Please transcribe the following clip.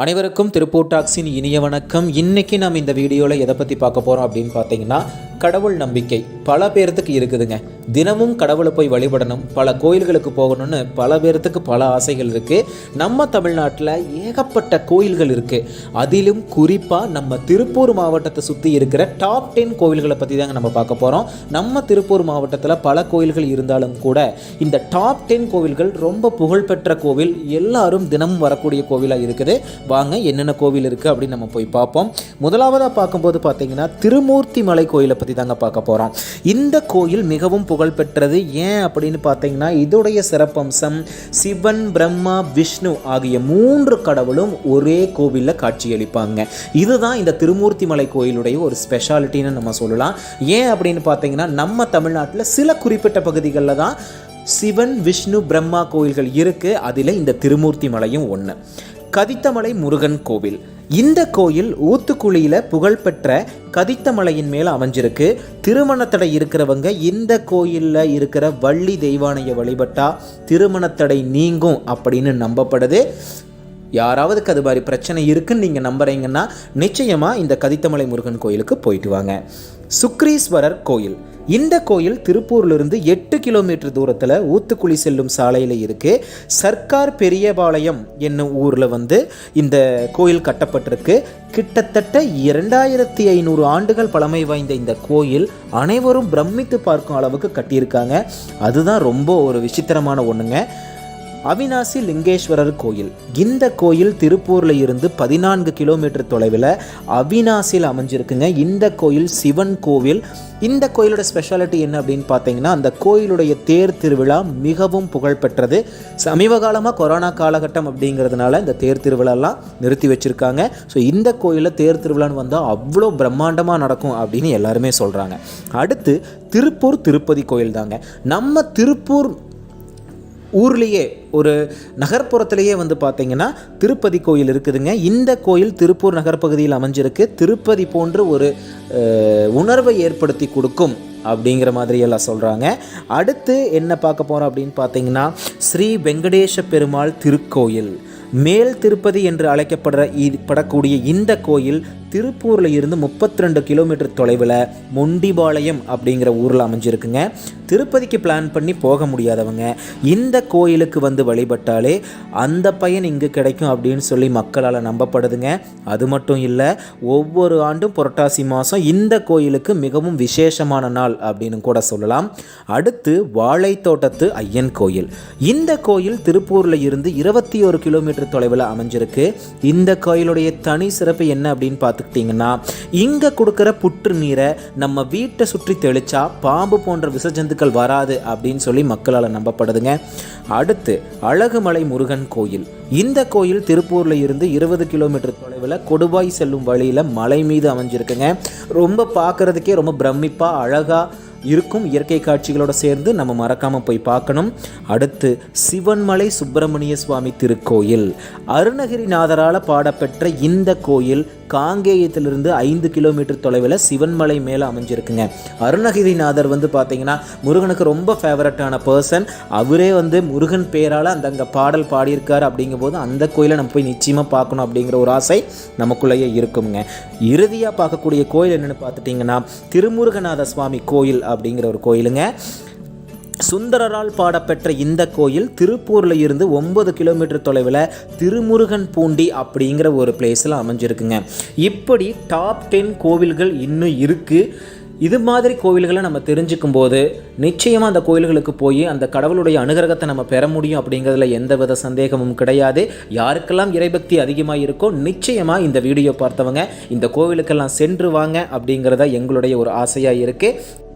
அனைவருக்கும் திருப்பூட்டாக்ஸின் இனிய வணக்கம். இன்றைக்கி நாம் இந்த வீடியோவில் எதை பற்றி பார்க்க போகிறோம் அப்படின்னு பார்த்தீங்கன்னா கடவுள் நம்பிக்கை. பல பேர்த்துக்கு இருக்குதுங்க. தினமும் கடவுளை போய் வழிபடணும் பல கோயில்களுக்கு போகணும்னு பல பேர்த்துக்கு பல ஆசைகள் இருக்குது நம்ம தமிழ்நாட்டில் ஏகப்பட்ட கோயில்கள் இருக்குது அதிலும் குறிப்பாக நம்ம திருப்பூர் மாவட்டத்தை சுற்றி இருக்கிற டாப் டென் கோயில்களை பற்றி தாங்க நம்ம பார்க்க போகிறோம் நம்ம திருப்பூர் மாவட்டத்தில் பல கோயில்கள் இருந்தாலும் கூட இந்த டாப் டென் கோவில்கள் ரொம்ப புகழ்பெற்ற கோவில். எல்லாரும் தினமும் வரக்கூடிய கோவிலாக இருக்குது. வாங்க என்னென்ன கோவில் இருக்குது அப்படின்னு நம்ம போய் பார்ப்போம். முதலாவதாக பார்க்கும்போது பார்த்தீங்கன்னா திருமூர்த்தி மலை கோயிலை பற்றி தாங்க பார்க்க போகிறோம் இந்த கோயில் மிகவும் புகழ்பெற்றது. ஏன் அப்படின்னு பார்த்தீங்கன்னா இதோடைய சிறப்பம்சம் சிவன் பிரம்மா விஷ்ணு ஆகிய மூன்று கடவுளும் ஒரே கோவிலில் காட்சியளிப்பாங்க. இதுதான் இந்த திருமூர்த்தி மலை கோயிலுடைய ஒரு ஸ்பெஷாலிட்டின்னு நம்ம சொல்லலாம். ஏன் அப்படின்னு பார்த்தீங்கன்னா நம்ம தமிழ்நாட்டில் சில குறிப்பிட்ட பகுதிகளில் தான் சிவன் விஷ்ணு பிரம்மா கோயில்கள் இருக்குது அதில் இந்த திருமூர்த்தி மலையும் ஒன்று கதித்தமலை முருகன் கோவில். இந்த கோயில் ஊத்துக்குழியில் புகழ்பெற்ற கதித்தமலையின் மேல் அமைஞ்சிருக்கு. திருமணத்தடை இருக்கிறவங்க இந்த கோயிலில் இருக்கிற வள்ளி தெய்வானையை வழிபட்டால் திருமணத்தடை நீங்கும் அப்படின்னு நம்பப்படுது. யாராவதுக்கு அது மாதிரி பிரச்சனை இருக்குன்னு நீங்கள் நம்புறீங்கன்னா நிச்சயமாக இந்த கதித்தமலை முருகன் கோயிலுக்கு போயிட்டு வாங்க. சுக்ரீஸ்வரர் கோயில். இந்த கோயில் திருப்பூர்லேருந்து எட்டு கிலோமீட்டர் தூரத்தில் ஊத்துக்குழி செல்லும் சாலையில் இருக்குது சர்க்கார் பெரியபாளையம் என்னும் ஊரில் வந்து இந்த கோயில் கட்டப்பட்டிருக்கு. கிட்டத்தட்ட இரண்டாயிரத்தி ஐநூறு ஆண்டுகள் பழமை வாய்ந்த இந்த கோயில் அனைவரும் பிரமித்து பார்க்கும் அளவுக்கு கட்டியிருக்காங்க. அதுதான் ரொம்ப ஒரு விசித்திரமான ஒன்றுங்க அவினாசி லிங்கேஸ்வரர் கோயில். இந்த கோயில் திருப்பூரில் இருந்து பதினான்கு கிலோமீட்டர் தொலைவில் அவினாசியில் அமைஞ்சிருக்குங்க. இந்த கோயில் சிவன் கோவில். இந்த கோயிலோட ஸ்பெஷாலிட்டி என்ன அப்படின்னு பார்த்தீங்கன்னா அந்த கோயிலுடைய தேர் திருவிழா மிகவும் புகழ்பெற்றது சமீப காலமாக கொரோனா காலகட்டம் அப்படிங்கிறதுனால இந்த தேர் திருவிழாலாம் நிறுத்தி வச்சுருக்காங்க. ஸோ இந்த கோயிலில் தேர் திருவிழான்னு வந்தால் அவ்வளோ பிரம்மாண்டமாக நடக்கும் அப்படின்னு எல்லாருமே சொல்கிறாங்க அடுத்து திருப்பூர் திருப்பதி கோயில் தாங்க நம்ம திருப்பூர் ஊர்லேயே ஒரு நகர்ப்புறத்திலேயே வந்து பார்த்தீங்கன்னா திருப்பதி கோயில் இருக்குதுங்க. இந்த கோயில் திருப்பூர் நகர்ப்பகுதியில் அமைஞ்சிருக்கு. திருப்பதி போன்று ஒரு உணர்வை ஏற்படுத்தி கொடுக்கும் அப்படிங்கிற மாதிரி எல்லாம் சொல்கிறாங்க அடுத்து என்ன பார்க்க போகிறோம் அப்படின்னு பார்த்தீங்கன்னா ஸ்ரீ வெங்கடேஷ பெருமாள் திருக்கோயில். மேல் திருப்பதி என்று அழைக்கப்படுற படக்கூடிய இந்த கோயில் திருப்பூரில் இருந்து முப்பத்தி ரெண்டு கிலோமீட்டர் தொலைவில் மொண்டிபாளையம் அப்படிங்கிற ஊரில் அமைஞ்சிருக்குங்க. திருப்பதிக்கு பிளான் பண்ணி போக முடியாதவங்க இந்த கோயிலுக்கு வந்து வழிபட்டாலே அந்த பயன் இங்கு கிடைக்கும் அப்படின்னு சொல்லி மக்களால் நம்பப்படுதுங்க. அது மட்டும் இல்லை ஒவ்வொரு ஆண்டும் புரட்டாசி மாதம் இந்த கோயிலுக்கு மிகவும் விசேஷமான நாள் அப்படின்னு கூட சொல்லலாம். அடுத்து வாழைத்தோட்டத்து ஐயன் கோயில். இந்த கோயில் திருப்பூரில் இருந்து இருபத்தி ஒரு கிலோமீட்டர் தொலைவில் அமைஞ்சிருக்கு. இந்த கோயிலுடைய தனி சிறப்பு என்ன அப்படின்னு பார்த்துக்கிட்டிங்கன்னா இங்கே கொடுக்குற புற்று நீரை நம்ம வீட்டை சுற்றி தெளிச்சா பாம்பு போன்ற விசஜந்துக்கள் வராது அப்படின்னு சொல்லி மக்களால் நம்பப்படுதுங்க. அடுத்து அழகுமலை முருகன் கோயில். இந்த கோயில் திருப்பூரில் இருந்து இருபது கிலோமீட்டர் தொலைவில் கொடுவாய் செல்லும் வழியில் மலை மீது அமைஞ்சிருக்குங்க. ரொம்ப பார்க்குறதுக்கே ரொம்ப பிரமிப்பாக அழகாக இருக்கும் இயற்கை காட்சிகளோடு சேர்ந்து நம்ம மறக்காமல் போய் பார்க்கணும். அடுத்து சிவன்மலை சுப்பிரமணிய சுவாமி திருக்கோயில். அருணகிரிநாதரால் பாடப்பெற்ற இந்த கோயில் காங்கேயத்திலிருந்து ஐந்து கிலோமீட்டர் தொலைவில் சிவன்மலை மேலே அமைஞ்சிருக்குங்க. அருணகிரிநாதர் வந்து பார்த்தீங்கன்னா முருகனுக்கு ரொம்ப ஃபேவரட்டான பர்சன் அவரே வந்து முருகன் பேரால் அந்த அங்கே பாடல் பாடியிருக்கார் அப்படிங்கும்போது அந்த கோயிலை நம்ம போய் நிச்சயமாக பார்க்கணும் அப்படிங்கிற ஒரு ஆசை நமக்குள்ளேயே இருக்குங்க. இறுதியாக பார்க்கக்கூடிய கோயில் என்னென்னு பார்த்துட்டிங்கன்னா திருமுருகநாத சுவாமி கோயில் அப்படிங்கிற ஒரு கோயிலுங்க. சுந்தரரால் பாடப்பெற்ற இந்த கோயில் திருப்பூரில் இருந்து ஒன்பது கிலோமீட்டர் தொலைவில் திருமுருகன் பூண்டி அப்படிங்கிற ஒரு பிளேஸில் அமைஞ்சிருக்குங்க. இப்படி டாப் டென் கோவில்கள் இன்னும் இருக்குது இது மாதிரி கோவில்களை நம்ம தெரிஞ்சுக்கும் போது நிச்சயமாக அந்த கோயில்களுக்கு போய் அந்த கடவுளுடைய அனுகிரகத்தை நம்ம பெற முடியும் அப்படிங்கிறதுல எந்தவித சந்தேகமும் கிடையாது. யாருக்கெல்லாம் இறைபக்தி அதிகமாக இருக்கோ நிச்சயமாக இந்த வீடியோ பார்த்தவங்க இந்த கோவிலுக்கெல்லாம் சென்று வாங்க அப்படிங்கிறத எங்களுடைய ஒரு ஆசையாக இருக்குது